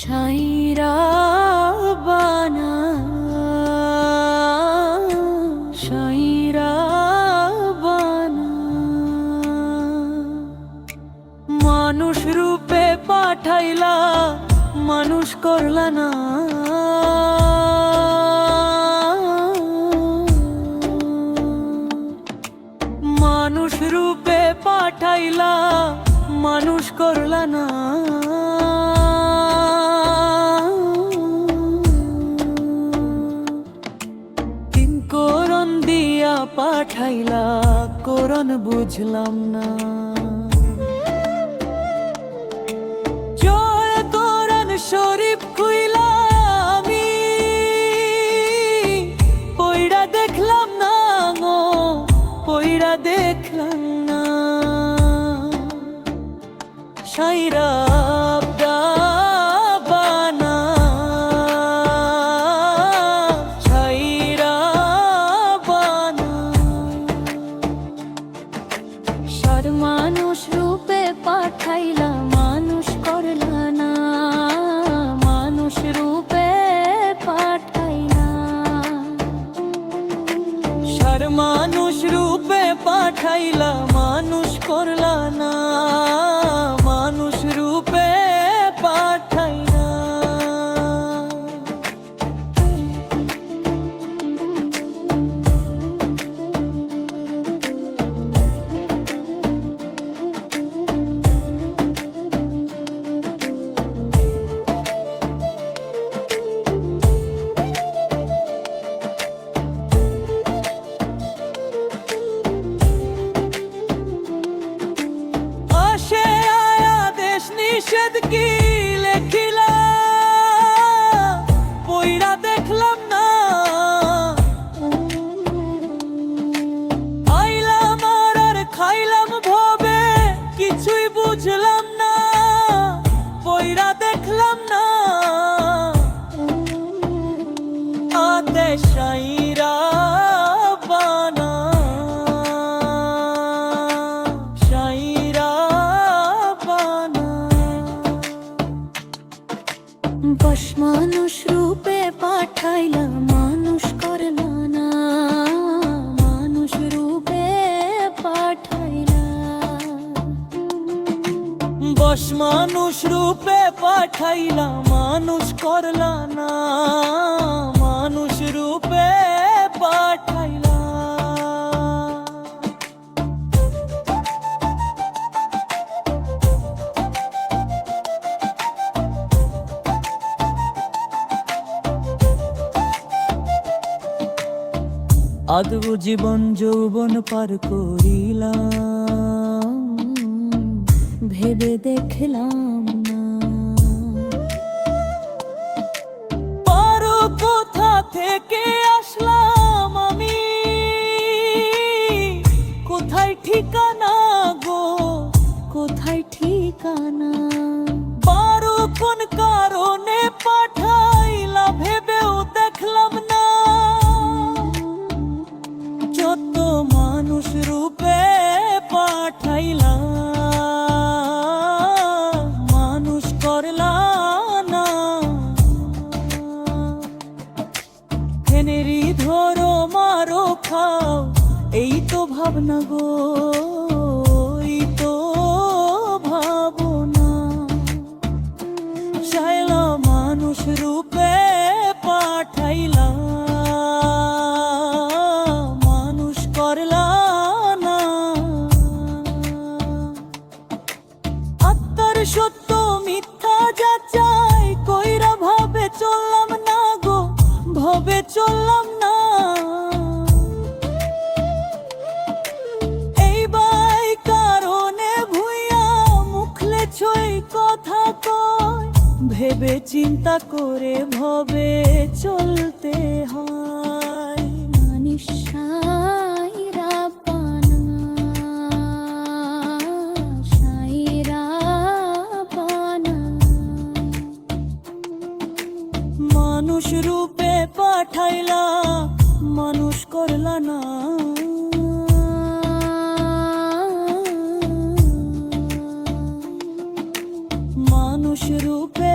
সাইরা বানা সাইরা বানা। মানুষ রূপে পাঠাইলা, মানুষ না। মানুষ রূপে পাঠাইলা, মানুষ করল না। পাঠাইলা করণ বুঝলাম না। জয় করণ শরীফ খুইলা আমি, পইড়া দেখলাম না গো, পইড়া দেখলাম না। সাইরা পাঠাইলা মানুষ করলা। নিষেধ কি লেখিলা? পইরা দেখলাম না। আইলাম আর খাইলাম ভবে, কিছুই বুঝলাম না। পইরা দেখলাম না। আদেশ আইরা বস মানুষ রূপে পাঠাইলা, মানুষ করলা না মানুষ রূপে পাঠাইলা। বস মানুষ রূপে পাঠাইলা, মানুষ করলা না আদব জীবন যৌবন পার করিলাম, ভেবে দেখলাম না। পারো কোথা থেকে আসলাম আমি, কোথায় ঠিকানা সত্য মিথ্যা কইরা ভাবে চললাম না গো ভবে চললাম ভেবে চিন্তা করে ভবে চলতে হয়। মানুষ সাইরা পানা সাইরা পানা মানুষ রূপে পাঠাইলা মানুষ করলা না। মানুষ রূপে